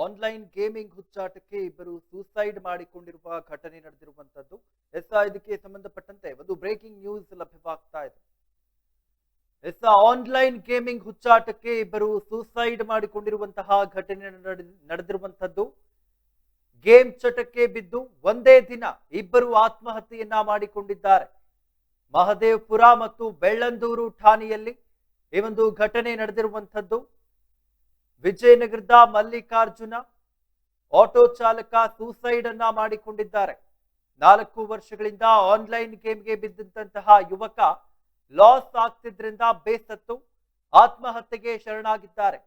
Online gaming ಹುಚ್ಚಾಟಕ್ಕೆ ಇಬ್ಬರು suicide ಮಾಡಿಕೊಂಡಿರುವ ಘಟನೆ ನಡೆದಿರುವಂತದ್ದು. ಎಸ್ ಇದಕ್ಕೆ ಸಂಬಂಧಪಟ್ಟಂತೆ ಒಂದು ಬ್ರೇಕಿಂಗ್ ನ್ಯೂಸ್ ಲಭ್ಯವಾಗ್ತಾ ಇದೆ. ಎಸ್ ಆನ್ಲೈನ್ ಗೇಮಿಂಗ್ ಹುಚ್ಚಾಟಕ್ಕೆ ಇಬ್ಬರು ಸೂಸೈಡ್ ಮಾಡಿಕೊಂಡಿರುವಂತಹ ಘಟನೆ ನಡೆದಿ- ನಡೆದಿರುವಂತದ್ದು. ಗೇಮ್ ಚಟಕ್ಕೆ ಬಿದ್ದು ಒಂದೇ ದಿನ ಇಬ್ಬರು ಆತ್ಮಹತ್ಯೆಯನ್ನ ಮಾಡಿಕೊಂಡಿದ್ದಾರೆ. ಮಹದೇವ್ಪುರ ಮತ್ತು ಬೆಳ್ಳಂದೂರು ಠಾಣೆಯಲ್ಲಿ ಈ ಒಂದು ಘಟನೆ ನಡೆದಿರುವಂತದ್ದು. ವಿಜಯನಗರದ ಮಲ್ಲಿಕಾರ್ಜುನ ಆಟೋ ಚಾಲಕ ಸೂಸೈಡ್ ಅನ್ನ ಮಾಡಿಕೊಂಡಿದ್ದಾರೆ. ನಾಲ್ಕು ವರ್ಷಗಳಿಂದ ಆನ್ಲೈನ್ ಗೇಮ್ಗೆ ಬಿದ್ದಂತಹ ಯುವಕ ಲಾಸ್ ಆಗ್ತಿದ್ರಿಂದ ಬೇಸತ್ತು, ಆತ್ಮಹತ್ಯೆಗೆ ಶರಣಾಗಿದ್ದಾರೆ.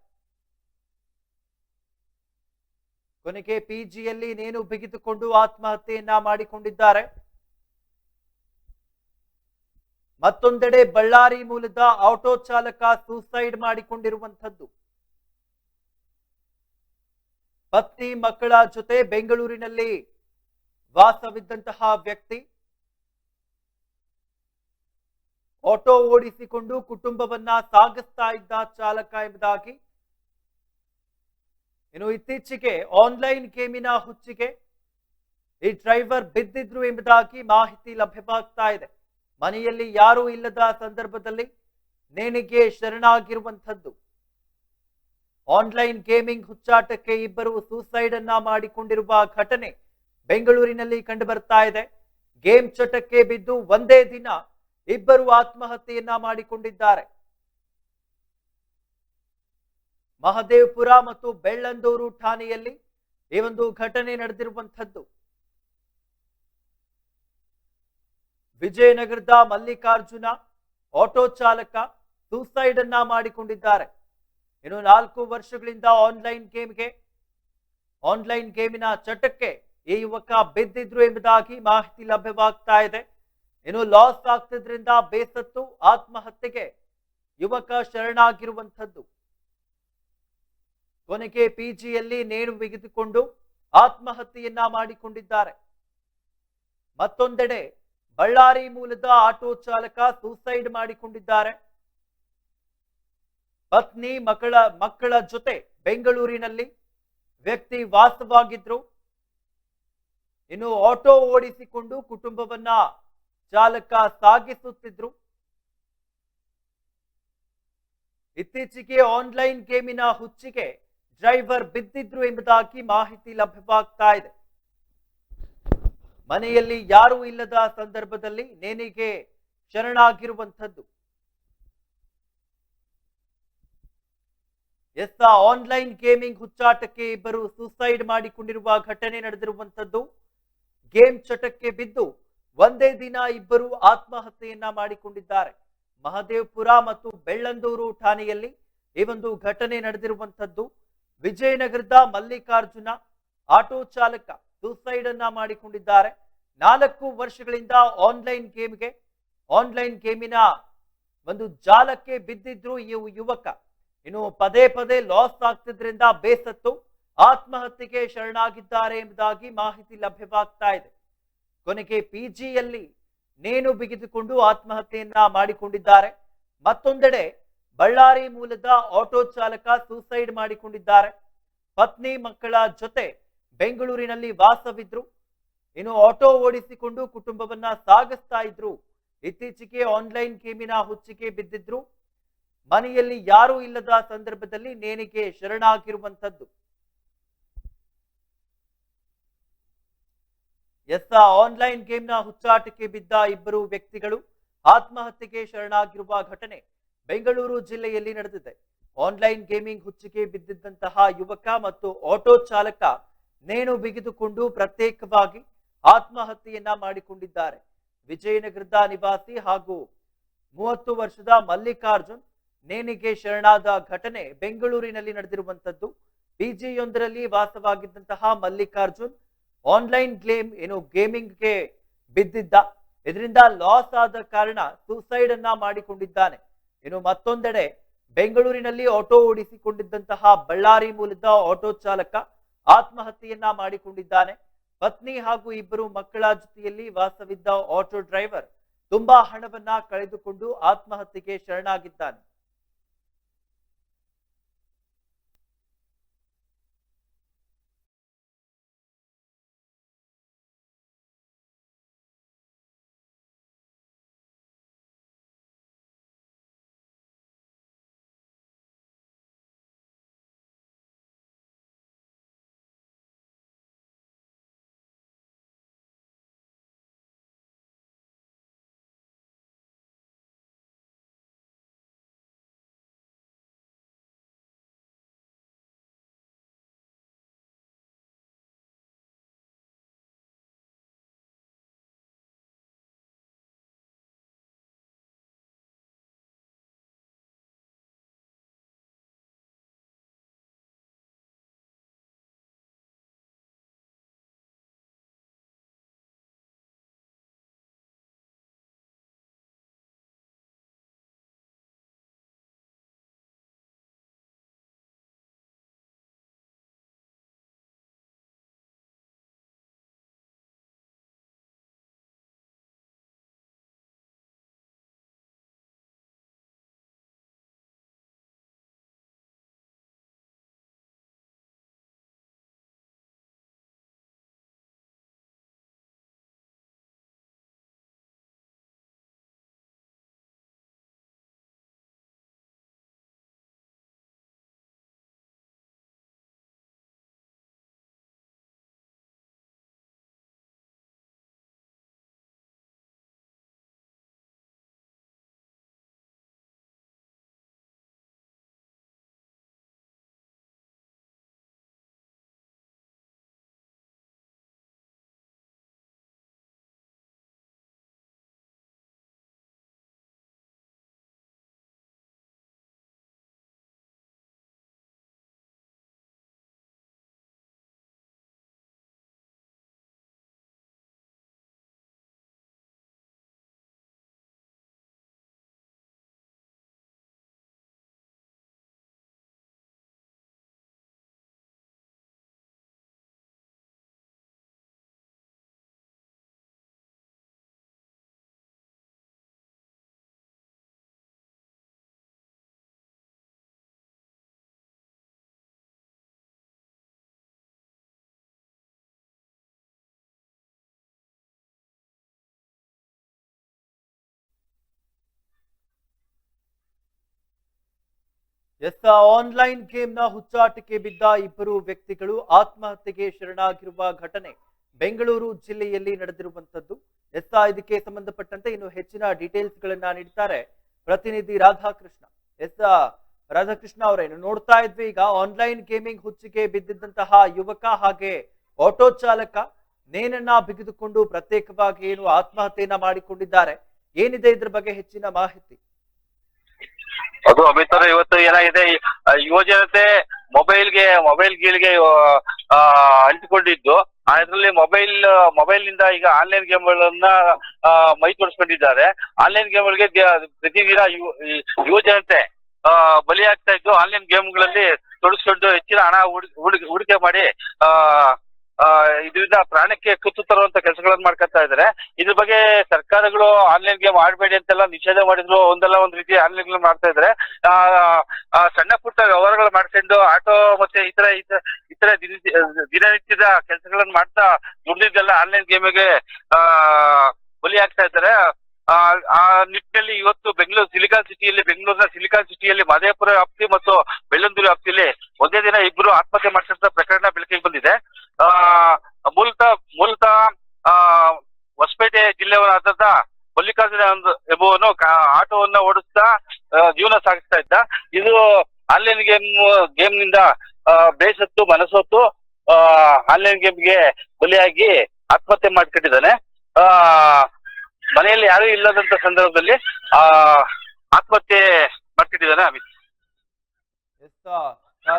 ಕೊನೆಗೆ ಪಿಜಿಯಲ್ಲಿ ನೇಣು ಬಿಗಿದುಕೊಂಡು ಆತ್ಮಹತ್ಯೆಯನ್ನ ಮಾಡಿಕೊಂಡಿದ್ದಾರೆ. ಮತ್ತೊಂದೆಡೆ ಬಳ್ಳಾರಿ ಮೂಲದ ಆಟೋ ಚಾಲಕ ಸೂಸೈಡ್ ಮಾಡಿಕೊಂಡಿರುವಂಥದ್ದು. ಪತ್ನಿ ಮಕ್ಕಳ ಜೊತೆ ಬೆಂಗಳೂರಿನಲ್ಲಿ ವಾಸವಿದ್ದಂತಹ ವ್ಯಕ್ತಿ ಆಟೋ ಓಡಿಸಿಕೊಂಡು ಕುಟುಂಬವನ್ನ ಸಾಗಿಸ್ತಾ ಇದ್ದ ಚಾಲಕ ಎಂಬುದಾಗಿ. ಇನ್ನು ಇತ್ತೀಚೆಗೆ ಆನ್ಲೈನ್ ಗೇಮಿನ ಹುಚ್ಚಿಗೆ ಈ ಡ್ರೈವರ್ ಬಿದ್ದಿದ್ರು ಎಂಬುದಾಗಿ ಮಾಹಿತಿ ಲಭ್ಯವಾಗ್ತಾ ಇದೆ. ಮನೆಯಲ್ಲಿ ಯಾರೂ ಇಲ್ಲದ ಸಂದರ್ಭದಲ್ಲಿ ನೇಣಿಗೆ ಶರಣಾಗಿರುವಂಥದ್ದು. ಆನ್ಲೈನ್ ಗೇಮಿಂಗ್ ಹುಚ್ಚಾಟಕ್ಕೆ ಇಬ್ಬರು ಸೂಸೈಡ್ ಅನ್ನ ಮಾಡಿಕೊಂಡಿರುವ ಘಟನೆ ಬೆಂಗಳೂರಿನಲ್ಲಿ ಕಂಡು ಬರ್ತಾ ಇದೆ. ಗೇಮ್ ಚಟಕ್ಕೆ ಬಿದ್ದು ಒಂದೇ ದಿನ ಇಬ್ಬರು ಆತ್ಮಹತ್ಯೆಯನ್ನ ಮಾಡಿಕೊಂಡಿದ್ದಾರೆ. ಮಹದೇವಪುರ ಮತ್ತು ಬೆಳ್ಳಂದೂರು ಠಾಣೆಯಲ್ಲಿ ಈ ಒಂದು ಘಟನೆ ನಡೆದಿರುವಂಥದ್ದು. ವಿಜಯನಗರದ ಮಲ್ಲಿಕಾರ್ಜುನ ಆಟೋ ಚಾಲಕ ಸೂಸೈಡ್ ಅನ್ನ ಮಾಡಿಕೊಂಡಿದ್ದಾರೆ. ಇನ್ನು ನಾಲ್ಕು ವರ್ಷಗಳಿಂದ ಆನ್ಲೈನ್ ಗೇಮ್ಗೆ ಆನ್ಲೈನ್ ಗೇಮಿನ ಚಟಕ್ಕೆ ಈ ಯುವಕ ಬಿದ್ದಿದ್ರು ಎಂಬುದಾಗಿ ಮಾಹಿತಿ ಲಭ್ಯವಾಗ್ತಾ ಇದೆ. ಇನ್ನು ಲಾಸ್ ಆಗ್ತಿದ್ರಿಂದ ಬೇಸತ್ತು, ಆತ್ಮಹತ್ಯೆಗೆ ಯುವಕ ಶರಣಾಗಿರುವಂಥದ್ದು. ಕೊನೆಗೆ ಪಿಜಿಯಲ್ಲಿ ನೇಣು ಬಿಗಿದುಕೊಂಡು ಆತ್ಮಹತ್ಯೆಯನ್ನ ಮಾಡಿಕೊಂಡಿದ್ದಾರೆ. ಮತ್ತೊಂದೆಡೆ ಬಳ್ಳಾರಿ ಮೂಲದ ಆಟೋ ಚಾಲಕ ಸೂಸೈಡ್ ಮಾಡಿಕೊಂಡಿದ್ದಾರೆ. ಪತ್ನಿ ಮಕ್ಕಳ ಮಕ್ಕಳ ಜೊತೆ ಬೆಂಗಳೂರಿನಲ್ಲಿ ವ್ಯಕ್ತಿ ವಾಸವಾಗಿದ್ರು. ಇನ್ನು ಆಟೋ ಓಡಿಸಿಕೊಂಡು ಕುಟುಂಬವನ್ನ ಚಾಲಕ ಸಾಗಿಸುತ್ತಿದ್ರು. ಇತ್ತೀಚೆಗೆ ಆನ್ಲೈನ್ ಗೇಮಿನ ಹುಚ್ಚಿಗೆ ಡ್ರೈವರ್ ಬಿದ್ದಿದ್ರು ಎಂಬುದಾಗಿ ಮಾಹಿತಿ ಲಭ್ಯವಾಗ್ತಾ ಇದೆ. ಮನೆಯಲ್ಲಿ ಯಾರೂ ಇಲ್ಲದ ಸಂದರ್ಭದಲ್ಲಿ ನೇನಿಗೆ ಶರಣಾಗಿರುವಂಥದ್ದು. ಎಸ್ ಆನ್ಲೈನ್ ಗೇಮಿಂಗ್ ಹುಚ್ಚಾಟಕ್ಕೆ ಇಬ್ಬರು ಸೂಸೈಡ್ ಮಾಡಿಕೊಂಡಿರುವ ಘಟನೆ ನಡೆದಿರುವಂಥದ್ದು. ಗೇಮ್ ಚಟಕ್ಕೆ ಬಿದ್ದು ಒಂದೇ ದಿನ ಇಬ್ಬರು ಆತ್ಮಹತ್ಯೆಯನ್ನ ಮಾಡಿಕೊಂಡಿದ್ದಾರೆ. ಮಹದೇವ್ಪುರ ಮತ್ತು ಬೆಳ್ಳಂದೂರು ಠಾಣೆಯಲ್ಲಿ ಈ ಒಂದು ಘಟನೆ ನಡೆದಿರುವಂಥದ್ದು. ವಿಜಯನಗರದ ಮಲ್ಲಿಕಾರ್ಜುನ ಆಟೋ ಚಾಲಕ ಸೂಸೈಡ್ ಅನ್ನ ಮಾಡಿಕೊಂಡಿದ್ದಾರೆ. ನಾಲ್ಕು ವರ್ಷಗಳಿಂದ ಆನ್ಲೈನ್ ಗೇಮ್ಗೆ ಆನ್ಲೈನ್ ಗೇಮಿನ ಒಂದು ಜಾಲಕ್ಕೆ ಬಿದ್ದಿದ್ರು ಈ ಯುವಕ. ಇನ್ನು ಪದೇ ಪದೇ ಲಾಸ್ ಆಗ್ತಿದ್ರಿಂದ ಬೇಸತ್ತು ಆತ್ಮಹತ್ಯೆಗೆ ಶರಣಾಗಿದ್ದಾರೆ ಎಂಬುದಾಗಿ ಮಾಹಿತಿ ಲಭ್ಯವಾಗ್ತಾ ಇದೆ. ಕೊನೆಗೆ ಪಿಜಿಯಲ್ಲಿ ನೇಣು ಬಿಗಿದುಕೊಂಡು ಆತ್ಮಹತ್ಯೆಯನ್ನ ಮಾಡಿಕೊಂಡಿದ್ದಾರೆ. ಮತ್ತೊಂದೆಡೆ ಬಳ್ಳಾರಿ ಮೂಲದ ಆಟೋ ಚಾಲಕ ಸೂಸೈಡ್ ಮಾಡಿಕೊಂಡಿದ್ದಾರೆ. ಪತ್ನಿ ಮಕ್ಕಳ ಜೊತೆ ಬೆಂಗಳೂರಿನಲ್ಲಿ ವಾಸವಿದ್ರು. ಇನ್ನು ಆಟೋ ಓಡಿಸಿಕೊಂಡು ಕುಟುಂಬವನ್ನ ಸಾಗಿಸ್ತಾ ಇದ್ರು. ಇತ್ತೀಚೆಗೆ ಆನ್ಲೈನ್ ಗೇಮಿನ ಹುಚ್ಚಿಗೆ ಬಿದ್ದಿದ್ರು. ಮನೆಯಲ್ಲಿ ಯಾರೂ ಇಲ್ಲದ ಸಂದರ್ಭದಲ್ಲಿ ನೇಣಿಗೆ ಶರಣಾಗಿರುವಂಥದ್ದು. ಎಸ್ಸ ಆನ್ಲೈನ್ ಗೇಮ್ನ ಹುಚ್ಚಾಟಕ್ಕೆ ಬಿದ್ದ ಇಬ್ಬರು ವ್ಯಕ್ತಿಗಳು ಆತ್ಮಹತ್ಯೆಗೆ ಶರಣಾಗಿರುವ ಘಟನೆ ಬೆಂಗಳೂರು ಜಿಲ್ಲೆಯಲ್ಲಿ ನಡೆದಿದೆ. ಆನ್ಲೈನ್ ಗೇಮಿಂಗ್ ಹುಚ್ಚಿಗೆ ಬಿದ್ದಿದ್ದಂತಹ ಯುವಕ ಮತ್ತು ಆಟೋ ಚಾಲಕ ನೇಣು ಬಿಗಿದುಕೊಂಡು ಪ್ರತ್ಯೇಕವಾಗಿ ಆತ್ಮಹತ್ಯೆಯನ್ನ ಮಾಡಿಕೊಂಡಿದ್ದಾರೆ. ವಿಜಯನಗರದ ನಿವಾಸಿ ಹಾಗೂ ಮೂವತ್ತು ವರ್ಷದ ಮಲ್ಲಿಕಾರ್ಜುನ್ ನೇಣಿಗೆ ಶರಣಾದ ಘಟನೆ ಬೆಂಗಳೂರಿನಲ್ಲಿ ನಡೆದಿರುವಂತದ್ದು ಪಿಜಿಯೊಂದರಲ್ಲಿ ವಾಸವಾಗಿದ್ದಂತಹ ಮಲ್ಲಿಕಾರ್ಜುನ್ ಆನ್ಲೈನ್ ಗೇಮ್ ಏನು ಗೇಮಿಂಗ್ಗೆ ಬಿದ್ದಿದ್ದ. ಇದರಿಂದ ಲಾಸ್ ಆದ ಕಾರಣ ಸೂಸೈಡ್ ಅನ್ನ ಮಾಡಿಕೊಂಡಿದ್ದಾನೆ. ಇನ್ನು ಮತ್ತೊಂದೆಡೆ ಬೆಂಗಳೂರಿನಲ್ಲಿ ಆಟೋ ಓಡಿಸಿಕೊಂಡಿದ್ದಂತಹ ಬಳ್ಳಾರಿ ಮೂಲದ ಆಟೋ ಚಾಲಕ ಆತ್ಮಹತ್ಯೆಯನ್ನ ಮಾಡಿಕೊಂಡಿದ್ದಾನೆ. ಪತ್ನಿ ಹಾಗೂ ಇಬ್ಬರು ಮಕ್ಕಳ ಜೊತೆಯಲ್ಲಿ ವಾಸವಿದ್ದ ಆಟೋ ಡ್ರೈವರ್ ತುಂಬಾ ಹಣವನ್ನ ಕಳೆದುಕೊಂಡು ಆತ್ಮಹತ್ಯೆಗೆ ಶರಣಾಗಿದ್ದಾನೆ. ಎಸ್, ಆನ್ಲೈನ್ ಗೇಮ್ನ ಹುಚ್ಚಾಟಕ್ಕೆ ಬಿದ್ದ ಇಬ್ಬರು ವ್ಯಕ್ತಿಗಳು ಆತ್ಮಹತ್ಯೆಗೆ ಶರಣಾಗಿರುವ ಘಟನೆ ಬೆಂಗಳೂರು ಜಿಲ್ಲೆಯಲ್ಲಿ ನಡೆದಿರುವಂತದ್ದು ಎಸ್ ಇದಕ್ಕೆ ಸಂಬಂಧಪಟ್ಟಂತೆ ಇನ್ನು ಹೆಚ್ಚಿನ ಡೀಟೇಲ್ಸ್ ಗಳನ್ನ ನೀಡ್ತಾರೆ ಪ್ರತಿನಿಧಿ ರಾಧಾಕೃಷ್ಣ. ಎಸ್ ರಾಧಾಕೃಷ್ಣ ಅವರೇನು ನೋಡ್ತಾ ಇದ್ವಿ ಈಗ ಆನ್ಲೈನ್ ಗೇಮಿಂಗ್ ಹುಚ್ಚಿಗೆ ಬಿದ್ದಿದ್ದಂತಹ ಯುವಕ ಹಾಗೆ ಆಟೋ ಚಾಲಕ ನೇನನ್ನ ಬಿಗಿದುಕೊಂಡು ಪ್ರತ್ಯೇಕವಾಗಿ ಏನು ಆತ್ಮಹತ್ಯೆಯನ್ನ ಮಾಡಿಕೊಂಡಿದ್ದಾರೆ. ಏನಿದೆ ಇದ್ರ ಬಗ್ಗೆ ಹೆಚ್ಚಿನ ಮಾಹಿತಿ. ಅದು ಅಮಿತ್ ಅವ್ರೆ ಇವತ್ತು ಏನಾಗಿದೆ? ಯುವ ಜನತೆ ಮೊಬೈಲ್ಗೆ ಮೊಬೈಲ್ ಗೀಲ್ಗೆ ಅಂಟಿಕೊಂಡಿದ್ದು. ಅದರಲ್ಲಿ ಮೊಬೈಲ್ ಮೊಬೈಲ್ನಿಂದ ಈಗ ಆನ್ಲೈನ್ ಗೇಮ್ಗಳನ್ನ ಮೈ ತೋರಿಸ್ಕೊಂಡಿದ್ದಾರೆ ಆನ್ಲೈನ್ ಗೇಮ್ಗಳಿಗೆ ಪ್ರತಿದಿನ ಯುವ ಜನತೆ ಬಲಿಯಾಗ್ತಾ ಇದ್ದು ಆನ್ಲೈನ್ ಗೇಮ್ಗಳಲ್ಲಿ ತೊಡಸ್ಕೊಂಡು ಹೆಚ್ಚಿನ ಹಣ ಹೂಡಿ- ಹೂಡಿ- ಹೂಡಿಕೆ ಮಾಡಿ ಆ, ಇದರಿಂದ ಪ್ರಾಣಕ್ಕೆ ಕುತ್ತು ತರುವಂತ ಕೆಲಸಗಳನ್ನು ಮಾಡ್ಕೊತಾ ಇದ್ದಾರೆ ಇದ್ರ ಬಗ್ಗೆ ಸರ್ಕಾರಗಳು ಆನ್ಲೈನ್ ಗೇಮ್ ಆಡಬೇಡಿ ಅಂತೆಲ್ಲ ನಿಷೇಧ ಮಾಡಿದ್ರು ಒಂದಲ್ಲ ಒಂದ್ ರೀತಿ ಆನ್ಲೈನ್ ಗೇಮ್ ಮಾಡ್ತಾ ಆ, ಸಣ್ಣ ಪುಟ್ಟ ವ್ಯವಹಾರಗಳು ಮಾಡ್ಕೊಂಡು ಆಟೋ ಮತ್ತೆ ಇತರ ಇತರ ಇತರ ದಿನ- ದಿನನಿತ್ಯದ ಕೆಲಸಗಳನ್ನ ಮಾಡ್ತಾ ದುಡ್ದಿದ್ದೆಲ್ಲ ಆನ್ಲೈನ್ ಗೇಮಿಗೆ ಆ ಬಲಿ ಆಗ್ತಾ ಇದ್ದಾರೆ ಆ ನಿಟ್ಟಿನಲ್ಲಿ ಇವತ್ತು ಬೆಂಗಳೂರು ಸಿಲಿಕಾನ್ ಸಿಟಿಯಲ್ಲಿ, ಬೆಂಗಳೂರಿನ ಸಿಲಿಕಾನ್ ಸಿಟಿಯಲ್ಲಿ, ಮಾದೇಪುರ ವ್ಯಾಪ್ತಿ ಮತ್ತು ಬೆಳ್ಳಂದೂರು ವ್ಯಾಪ್ತಿಯಲ್ಲಿ ಒಂದೇ ದಿನ ಇಬ್ಬರು ಆತ್ಮಹತ್ಯೆ ಮಾಡಿಸಿದ ಪ್ರಕರಣ ಬೆಳಕಿಗೆ ಬಂದಿದೆ. ಆ, ಮೂಲತಃ ಮೂಲತಃ, ಆ, ಹೊಸಪೇಟೆ ಜಿಲ್ಲೆಯವರಾದಂತ ಮಲ್ಲಿಕಾರ್ಜುನ ಎಂಬುವನು ಆಟೋವನ್ನು ಓಡಿಸ್ತಾ ಜೀವನ ಸಾಗಿಸ್ತಾ ಇದ್ದ. ಇದು ಆನ್ಲೈನ್ ಗೇಮ್ ಗೇಮ್ನಿಂದ ಬೇಸತ್ತು, ಮನಸೊತ್ತು ಆನ್ಲೈನ್ ಗೇಮ್ಗೆ ಬಲಿಯಾಗಿ ಆತ್ಮಹತ್ಯೆ ಮಾಡ್ಕೊಂಡಿದ್ದಾನೆ. ಆ ಮನೆಯಲ್ಲಿ ಯಾರು ಇಲ್ಲದಂತ ಸಂದರ್ಭದಲ್ಲಿ ಆ ಆತ್ಮಹತ್ಯೆ ಮಾಡ್ತಿದ್ದಾನೆ ಅಮಿತ್.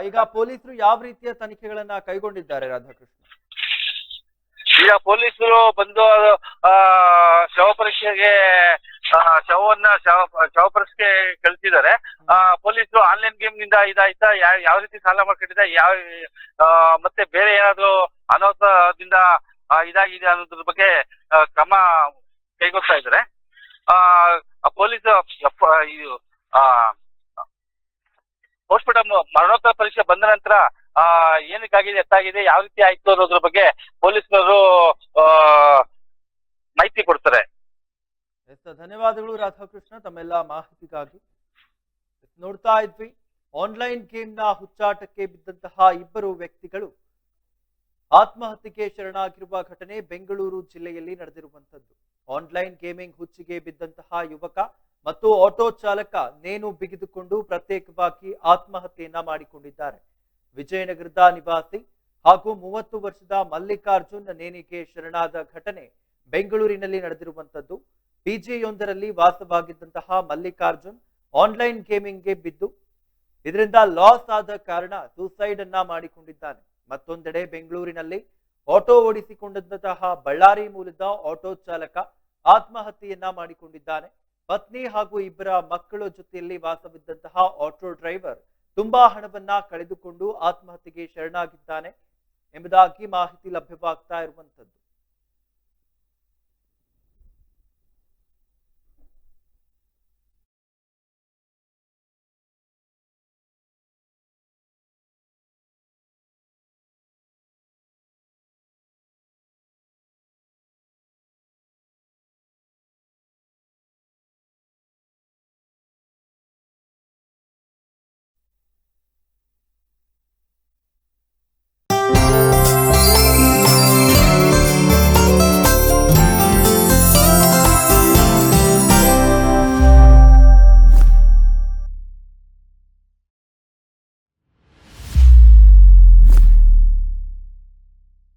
ಈಗ ಪೊಲೀಸರು ಯಾವ ರೀತಿಯ ತನಿಖೆಗಳನ್ನ ಕೈಗೊಂಡಿದ್ದಾರೆ ರಾಧಾಕೃಷ್ಣ? ಈಗ ಪೊಲೀಸರು ಬಂದು ಆ ಶವ ಪರೀಕ್ಷೆಗೆ ಶವವನ್ನ ಶವ ಶವ ಪರೀಕ್ಷೆಗೆ ಕಳಿಸಿದ್ದಾರೆ. ಆ ಪೊಲೀಸರು ಆನ್ಲೈನ್ ಗೇಮ್ನಿಂದ ಇದಾಯ್ತಾ? ಯಾವ ಯಾವ ರೀತಿ ಸಾಲ ಮಾಡ್ಕೊಂಡಿದೆ? ಯಾವ ಮತ್ತೆ ಬೇರೆ ಏನಾದ್ರು ಅನಾಹುತದಿಂದ ಇದಾಗಿದೆ ಅನ್ನೋದ್ರ ಬಗ್ಗೆ ಕ್ರಮ ಕೈಗೊಳ್ತಾ ಆ ಪೊಲೀಸ್ ಪೋಸ್ಟ್ಮಾರ್ಟಮ್ ಮರಣೋತ್ತರ ಪರೀಕ್ಷೆ ಬಂದ ನಂತರ ಏನಕ್ಕಾಗಿದೆ, ಎತ್ತಾಗಿದೆ, ಯಾವ ರೀತಿ ಆಯ್ತು ಅನ್ನೋದ್ರ ಬಗ್ಗೆ ಪೊಲೀಸ್ನವರು ಮಾಹಿತಿ ಕೊಡ್ತಾರೆ. ಧನ್ಯವಾದಗಳು ರಾಧಾಕೃಷ್ಣ, ತಮ್ಮೆಲ್ಲ ಮಾಹಿತಿಗಾಗಿ. ನೋಡ್ತಾ ಇದ್ವಿ, ಆನ್ಲೈನ್ ಗೇಮ್ನ ಹುಚ್ಚಾಟಕ್ಕೆ ಬಿದ್ದಂತಹ ಇಬ್ಬರು ವ್ಯಕ್ತಿಗಳು ಆತ್ಮಹತ್ಯೆಗೆ ಶರಣಾಗಿರುವ ಘಟನೆ ಬೆಂಗಳೂರು ಜಿಲ್ಲೆಯಲ್ಲಿ ನಡೆದಿರುವಂತದ್ದು ಆನ್ಲೈನ್ ಗೇಮಿಂಗ್ ಹುಚ್ಚಿಗೆ ಬಿದ್ದಂತಹ ಯುವಕ ಮತ್ತು ಆಟೋ ಚಾಲಕ ನೇಣು ಬಿಗಿದುಕೊಂಡು ಪ್ರತ್ಯೇಕವಾಗಿ ಆತ್ಮಹತ್ಯೆಯನ್ನ ಮಾಡಿಕೊಂಡಿದ್ದಾರೆ. ವಿಜಯನಗರದ ನಿವಾಸಿ ಹಾಗೂ ಮೂವತ್ತು ವರ್ಷದ ಮಲ್ಲಿಕಾರ್ಜುನ್ ನೇಣಿಗೆ ಶರಣಾದ ಘಟನೆ ಬೆಂಗಳೂರಿನಲ್ಲಿ ನಡೆದಿರುವಂತದ್ದು ಪಿಜಿಯೊಂದರಲ್ಲಿ ವಾಸವಾಗಿದ್ದಂತಹ ಮಲ್ಲಿಕಾರ್ಜುನ್ ಆನ್ಲೈನ್ ಗೇಮಿಂಗ್ಗೆ ಬಿದ್ದು, ಇದರಿಂದ ಲಾಸ್ ಆದ ಕಾರಣ ಸೂಸೈಡ್ ಅನ್ನ ಮಾಡಿಕೊಂಡಿದ್ದಾನೆ. ಮತ್ತೊಂದೆಡೆ ಬೆಂಗಳೂರಿನಲ್ಲಿ ಆಟೋ ಓಡಿಸಿಕೊಂಡಂತಹ ಬಳ್ಳಾರಿ ಮೂಲದ ಆಟೋ ಚಾಲಕ ಆತ್ಮಹತ್ಯೆಯನ್ನ ಮಾಡಿಕೊಂಡಿದ್ದಾನೆ. ಪತ್ನಿ ಹಾಗೂ ಇಬ್ಬರ ಮಕ್ಕಳ ಜೊತೆಯಲ್ಲಿ ವಾಸವಿದ್ದಂತಹ ಆಟೋ ಡ್ರೈವರ್ ತುಂಬಾ ಹಣವನ್ನ ಕಳೆದುಕೊಂಡು ಆತ್ಮಹತ್ಯೆಗೆ ಶರಣಾಗಿದ್ದಾನೆ ಎಂಬುದಾಗಿ ಮಾಹಿತಿ ಲಭ್ಯವಾಗ್ತಾ ಇರುವಂತದ್ದು